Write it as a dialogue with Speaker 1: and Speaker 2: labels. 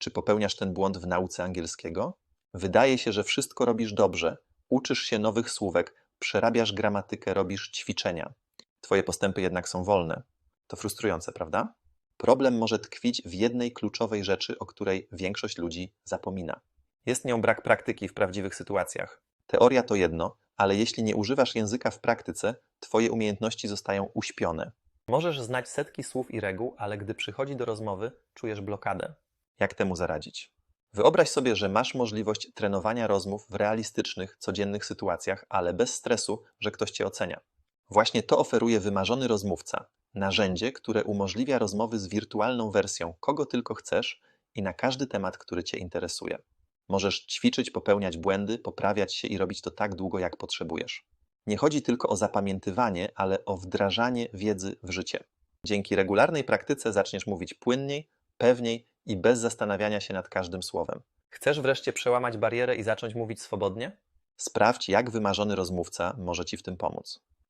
Speaker 1: Czy popełniasz ten błąd w nauce angielskiego? Wydaje się, że wszystko robisz dobrze, uczysz się nowych słówek, przerabiasz gramatykę, robisz ćwiczenia. Twoje postępy jednak są wolne. To frustrujące, prawda? Problem może tkwić w jednej kluczowej rzeczy, o której większość ludzi zapomina. Jest nią brak praktyki w prawdziwych sytuacjach. Teoria to jedno, ale jeśli nie używasz języka w praktyce, Twoje umiejętności zostają uśpione. Możesz znać setki słów i reguł, ale gdy przychodzi do rozmowy, czujesz blokadę. Jak temu zaradzić? Wyobraź sobie, że masz możliwość trenowania rozmów w realistycznych, codziennych sytuacjach, ale bez stresu, że ktoś cię ocenia. Właśnie to oferuje wymarzony rozmówca narzędzie, które umożliwia rozmowy z wirtualną wersją kogo tylko chcesz i na każdy temat, który cię interesuje. Możesz ćwiczyć, popełniać błędy, poprawiać się i robić to tak długo, jak potrzebujesz. Nie chodzi tylko o zapamiętywanie, ale o wdrażanie wiedzy w życie. Dzięki regularnej praktyce zaczniesz mówić płynniej, pewniej i bez zastanawiania się nad każdym słowem. Chcesz wreszcie przełamać barierę i zacząć mówić swobodnie? Sprawdź, jak wymarzony rozmówca może Ci w tym pomóc.